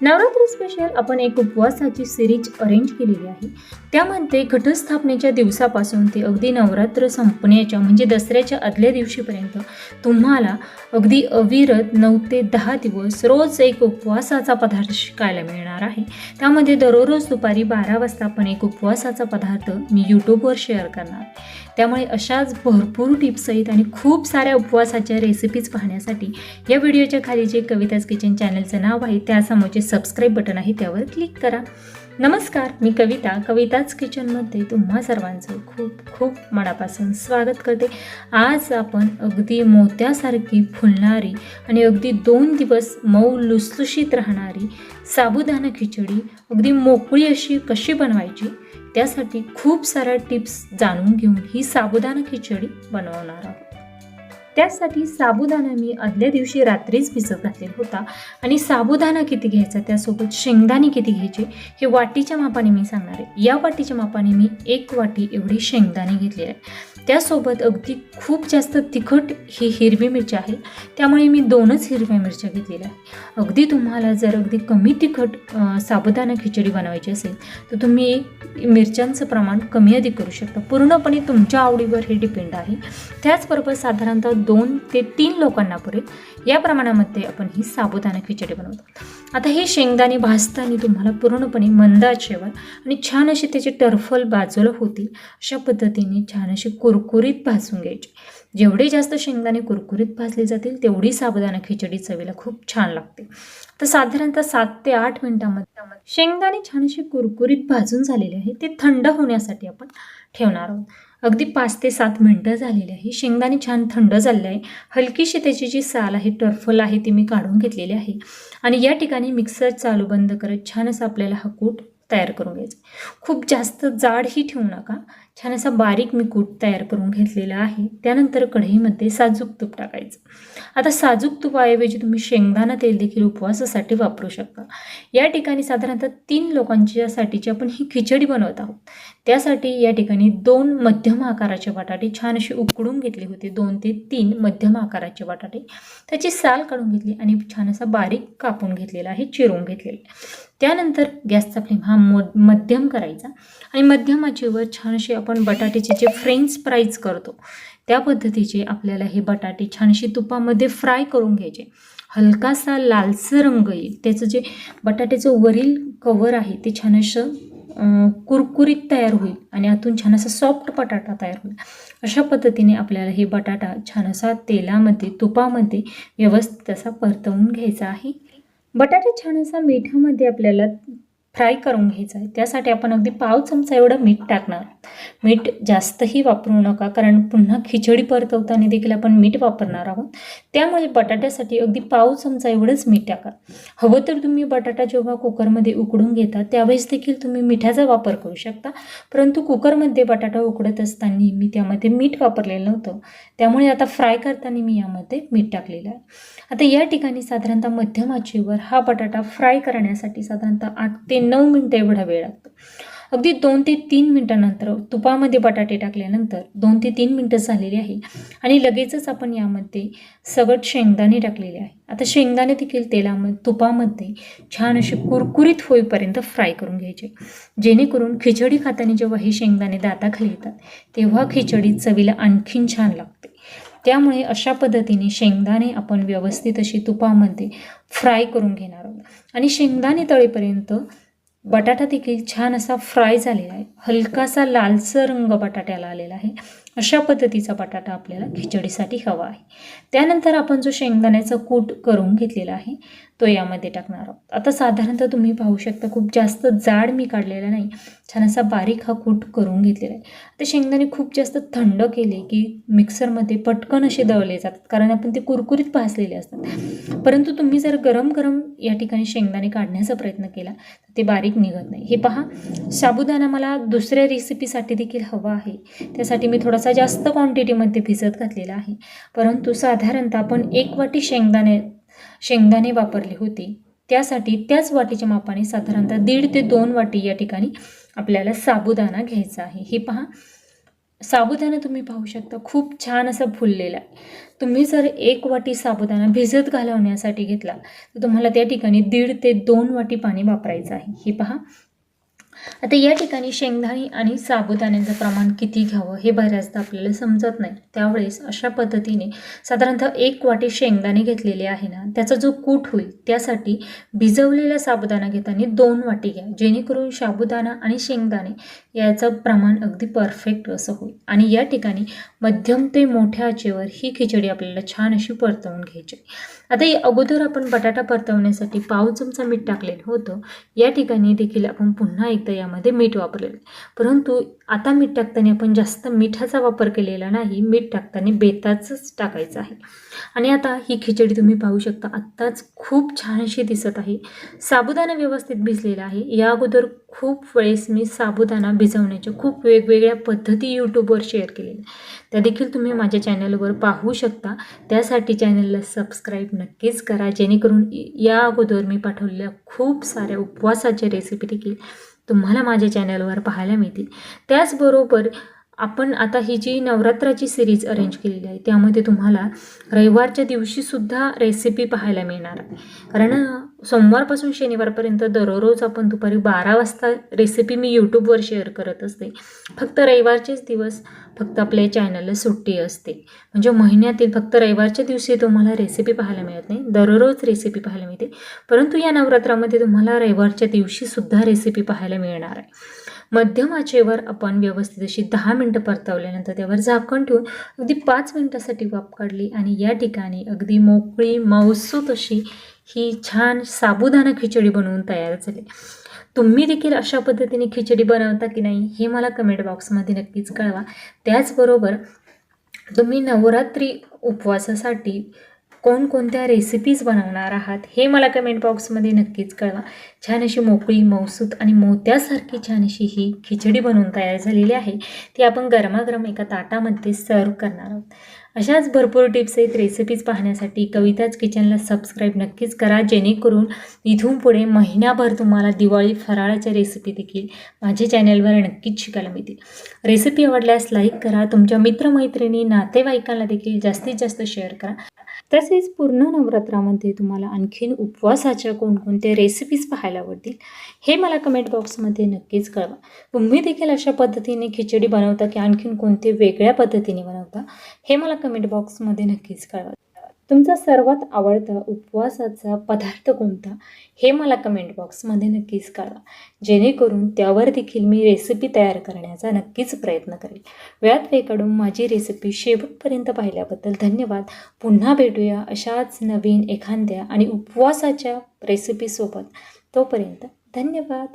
Navratri special आपण एक उपवासाची series arrange केलेली आहे. त्यामध्ये घटस्थापनेच्या दिवसापासून ते अगदी नवरात्र संपण्याच्या म्हणजे दसऱ्याच्या आदल्या दिवशीपर्यंत तुम्हाला अगदी अविरत नऊ ते दहा दिवस रोज एक उपवासाचा पदार्थ शिकायला मिळणार आहे. त्यामध्ये दररोज दुपारी बारा वाजता आपण एक उपवासाचा पदार्थ मी यूट्यूबवर शेअर करणार. त्यामुळे अशाच भरपूर टिप्स आहेत आणि खूप साऱ्या उपवासाच्या रेसिपीज पाहण्यासाठी या व्हिडिओच्या खाली जे कविताज किचन चॅनलचं नाव आहे त्यासमोरचे सबस्क्राईब बटन आहे त्यावर क्लिक करा. नमस्कार मी कविता. कविताच किचनमध्ये तुम्हा सर्वांचं खूप खूप मनापासून स्वागत करते. आज आपण अगदी मोत्यासारखी फुलणारी आणि अगदी दोन दिवस मऊ लुसलुशीत राहणारी साबुदाणा खिचडी अगदी मोकळी अशी कशी बनवायची? त्यासाठी खूप साऱ्या टिप्स जाणून घेऊन ही साबुदाणा खिचडी बनवणार आहोत. त्यासाठी साबुदाणा मी आदल्या दिवशी रात्रीच भिजत घातलेला होता. आणि साबुदाणा किती घ्यायचा त्यासोबत शेंगदाणे किती घ्यायचे हे वाटीच्या मापाने मी सांगणार आहे. या वाटीच्या मापाने मी एक वाटी एवढी शेंगदाणे घेतली आहे त्यासोबत अगदी खूप जास्त तिखट ही हिरवी मिरची आहे. त्यामुळे मी दोनच हिरव्या मिरच्या घेतलेल्या आहे अगदी तुम्हाला जर अगदी कमी तिखट साबुदाणा खिचडी बनवायची असेल तर तुम्ही मिरच्यांचं प्रमाण कमी अधिक करू शकता. पूर्णपणे तुमच्या आवडीवर हे डिपेंड आहे. त्याचबरोबर साधारणतः दोन ते तीन लोकांना पुरेल. या प्रमाणामध्ये आपण ही साबुदाणा खिचडी बनवतो. आता हे शेंगदाणे भाजताना तुम्हाला पूर्णपणे मंदाचेवर आणि छान अशी त्याची टर्फल बाजूला होतील अशा पद्धतीने छान अशी कुरकुरीत भाजून घ्यायची. जेवढे जास्त शेंगदाणे कुरकुरीत भाजले जातील तेवढी साबुदाणा खिचडी चवीला खूप छान लागते. तर साधारणतः सात ते आठ मिनिटांमध्ये शेंगदाणे छान असे कुरकुरीत भाजून झालेले आहे ते थंड होण्यासाठी आपण ठेवणार आहोत. अगदी पाच ते सात मिनटं झालेली आहे. शेंगदाणे छान थंड झाले आहे. हलकीशी त्याची जी साल आहे टर्फल आहे ती मी काढून घेतलेली आहे. आणि या ठिकाणी मिक्सर चालू बंद करत छान असं आपल्याला हा कूट तयार करून घ्यायचा खूप जास्त जाडही ठेवू नका. छान असा बारीक मी कूट तयार करून घेतलेला आहे. त्यानंतर कढईमध्ये साजूक तूप टाकायचं. आता साजूक तुपाऐवजी तुम्ही शेंगदाणा तेल देखील उपवासासाठी वापरू शकता. या ठिकाणी साधारणतः तीन लोकांच्यासाठीची आपण ही खिचडी बनवत आहोत. त्यासाठी या ठिकाणी दोन मध्यम आकाराचे बटाटे छान असे उकडून घेतले होते. दोन ते तीन मध्यम आकाराचे बटाटे. त्याची साल काढून घेतली आणि छान असा बारीक कापून घेतलेला आहे चिरून घेतलेला त्यानंतर गॅसचा फ्लेम हा मध्यम करायचा. आणि मध्यमाचीवर छान असे आपण बटाट्याचे जे फ्रेंच फ्राईज करतो त्या पद्धतीचे आपल्याला हे बटाटे छानशी तुपामध्ये फ्राय करून घ्यायचे. हलकासा लालसर रंग येईल. त्याचं जे बटाट्याचं वरील कवर आहे ते छान असं कुरकुरीत तयार होईल आणि आतून छान असा सॉफ्ट बटाटा तयार होईल. अशा पद्धतीने आपल्याला हे बटाटा छान असा तेलामध्ये तुपामध्ये व्यवस्थित असा परतवून घ्यायचा आहे. बटाटा छान असा मिठामध्ये आपल्याला फ्राय करून घ्यायचा आहे. त्यासाठी आपण अगदी पाव चमचा एवढं मीठ टाकणार. मीठ जास्तही वापरू नका कारण पुन्हा खिचडी परतवताना देखील आपण मीठ वापरणार आहोत. त्यामुळे बटाट्यासाठी अगदी पाव चमचा एवढंच मीठ टाका. हवं तर तुम्ही बटाटा जेव्हा कुकरमध्ये उकडून घेता त्यावेळेस देखील तुम्ही मिठाचा वापर करू शकता. परंतु कुकरमध्ये बटाटा उकडत असताना मी त्यामध्ये मीठ वापरलेलं नव्हतं. त्यामुळे आता फ्राय करताना मी यामध्ये मीठ टाकलेलं आहे. आता या ठिकाणी साधारणतः मध्यम आचेवर हा बटाटा फ्राय करण्यासाठी साधारणतः आठ ते नऊ मिनटं एवढा वेळ लागतो. अगदी दोन ते तीन मिनटानंतर तुपामध्ये बटाटे टाकल्यानंतर दोन ते तीन मिनटं झालेली आहे आणि लगेचच आपण यामध्ये सगळं शेंगदाणे टाकलेले आहे. आता शेंगदाणे देखील तेलामध्ये तुपामध्ये छान असे कुरकुरीत होईपर्यंत फ्राय करून घ्यायचे. जेणेकरून खिचडी खाताना जेव्हा हे शेंगदाणे दाताखाली येतात तेव्हा खिचडी चवीला आणखीन छान लागते. त्यामुळे अशा पद्धतीने शेंगदाणे आपण व्यवस्थित अशी तुपामध्ये फ्राय करून घेणार आहोत. आणि शेंगदाणे तळेपर्यंत बटाटा देखील छान असा फ्राय झालेला आहे. हलकासा लालसर रंग बटाट्याला आलेला आहे. अशा पद्धतीचा बटाटा आपल्याला खिचडीसाठी हवा आहे. त्यानंतर आपण जो शेंगदाण्याचा कूट करून घेतलेला आहे तो यामध्ये टाकणार आहोत. आता साधारणतः तुम्ही पाहू शकता खूप जास्त जाड मी काढलेला नाही. छान असा बारीक हा कूट करून घेतलेला आहे. आता शेंगदाणे खूप जास्त थंड केले की मिक्सरमध्ये पटकन असे दळले जातात कारण आपण ते कुरकुरीत भाजलेले असतात. परंतु तुम्ही जर गरम गरम या ठिकाणी शेंगदाणे काढण्याचा प्रयत्न केला तर ते बारीक निघत नाही. हे पहा साबुदाणा मला दुसऱ्या रेसिपीसाठी देखील हवा आहे. त्यासाठी मी थोडासा जास्त क्वांटिटीमध्ये भिजत घातलेला आहे. परंतु साधारणतः आपण एक वाटी शेंगदाणे शेंगदाणे वापरले होते. त्यासाठी त्याच वाटीच्या मापाने साधारणतः दीड ते दोन वाटी या ठिकाणी आपल्याला साबुदाणा घ्यायचा आहे. हे पहा. साबुदाणा तुम्ही पाहू शकता. खूप छान असा फुललेला आहे. तुम्ही जर एक वाटी साबुदाणा भिजत घालवण्यासाठी घेतला तर तुम्हाला त्या ठिकाणी दीड ते दोन वाटी पाणी वापरायचं आहे. हे पहा. आता या ठिकाणी शेंगदाणे आणि साबुदाण्याचं प्रमाण किती घ्यावं हे बऱ्याचदा आपल्याला समजत नाही. त्यावेळेस अशा पद्धतीने साधारणतः एक वाटी शेंगदाणे घेतलेले आहे ना त्याचा जो कूट होईल त्यासाठी भिजवलेला साबुदाणा घेताना दोन वाटी घ्या. जेणेकरून साबुदाणा आणि शेंगदाणे याचं प्रमाण अगदी परफेक्ट असं होईल. आणि या ठिकाणी मध्यम ते मोठ्या आचेवर ही खिचडी आपल्याला छान अशी परतवून घ्यायची आता अगोदर आपण बटाटा परतवण्यासाठी पाव चमचा मीठ टाकलेलं होतं. या ठिकाणी देखील आपण पुन्हा एकदा यामध्ये मीठ वापरलेलं परंतु आता मीठ टाकताना आपण जास्त मिठाचा वापर केलेला नाही. मीठ टाकताना बेताचंच टाकायचं आहे. आणि आता ही खिचडी तुम्ही पाहू शकता आत्ताच खूप छान अशी दिसत आहे. साबुदाणा व्यवस्थित भिजलेला आहे. या अगोदर खूप वेळेस मी साबुदाणा भिजवण्याच्या खूप वेगवेगळ्या पद्धती यूट्यूबवर शेअर केलेल्या त्या देखील तुम्ही माझ्या चॅनलवर पाहू शकता. त्यासाठी चॅनलला सबस्क्राईब नक्कीच करा. जेणेकरून या अगोदर मी पाठवलेल्या खूप साऱ्या उपवासाच्या रेसिपी देखील तुम्हाला माझ्या चॅनलवर पाहायला मिळतील. त्याचबरोबर आपण आता ही जी नवरात्राची सिरीज अरेंज केलेली आहे त्यामध्ये तुम्हाला रविवारच्या दिवशीसुद्धा रेसिपी पाहायला मिळणार आहे. कारण सोमवारपासून शनिवारपर्यंत दररोज आपण दुपारी बारा वाजता रेसिपी मी यूट्यूबवर शेअर करत असते. फक्त रविवारचेच दिवस फक्त आपल्या चॅनलला सुट्टी असते. म्हणजे महिन्यातील फक्त रविवारच्या दिवशी तुम्हाला रेसिपी पाहायला मिळत नाही. दररोज रेसिपी पाहायला मिळते. परंतु या नवरात्रामध्ये तुम्हाला रविवारच्या दिवशीसुद्धा रेसिपी पाहायला मिळणार आहे. मध्यम आचेवर आपण व्यवस्थित अशी दहा मिनटं परतवल्यानंतर त्यावर झाकण ठेवून अगदी पाच मिनटासाठी वाफ काढली आणि या ठिकाणी अगदी मोकळी मौसूत अशी ही छान साबुदाणा खिचडी बनवून तयार झाली. तुम्ही देखील अशा पद्धतीने खिचडी बनवता की नाही हे मला कमेंट बॉक्समध्ये नक्कीच कळवा. त्याचबरोबर तुम्ही नवरात्री उपवासासाठी कोणकोणत्या रेसिपीज बनवणार आहात हे मला कमेंट बॉक्समध्ये नक्कीच कळवा. छान अशी मोकळी मौसूत आणि मोत्यासारखी छान अशी ही खिचडी बनवून तयार झालेली आहे. ती आपण गरमागरम एका ताटामध्ये सर्व करणार आहोत. अशाच भरपूर टिप्स आहेत रेसिपीज पाहण्यासाठी कविताच किचनला सबस्क्राईब नक्कीच करा जेणेकरून इथून पुढे महिनाभर तुम्हाला दिवाळी फराळाच्या रेसिपी देखील माझ्या चॅनलवर नक्कीच शिकायला मिळतील. रेसिपी आवडल्यास लाईक करा तुमच्या मित्रमैत्रिणी नातेवाईकांना देखील जास्तीत जास्त शेअर करा. तसेच पूर्ण नवरात्रामध्ये तुम्हाला आणखीन उपवासाच्या कोणकोणत्या रेसिपीज पाहायला आवडतील हे मला कमेंट बॉक्समध्ये नक्कीच कळवा. तुम्ही देखील अशा पद्धतीने खिचडी बनवता की आणखीन कोणते वेगळ्या पद्धतीने बनवता हे मला कमेंट बॉक्समध्ये नक्कीच कळवा. तुमचा सर्वात आवडता उपवासाचा पदार्थ कोणता? हे मला कमेंट बॉक्समध्ये नक्कीच कळवा. जेणेकरून त्यावर देखील मी रेसिपी तयार करण्याचा नक्कीच प्रयत्न करेल. वेळात वेकडून माझी रेसिपी शेवटपर्यंत पाहिल्याबद्दल धन्यवाद. पुन्हा भेटूया अशाच नवीन एखाद्या आणि उपवासाच्या रेसिपीसोबत तोपर्यंत धन्यवाद.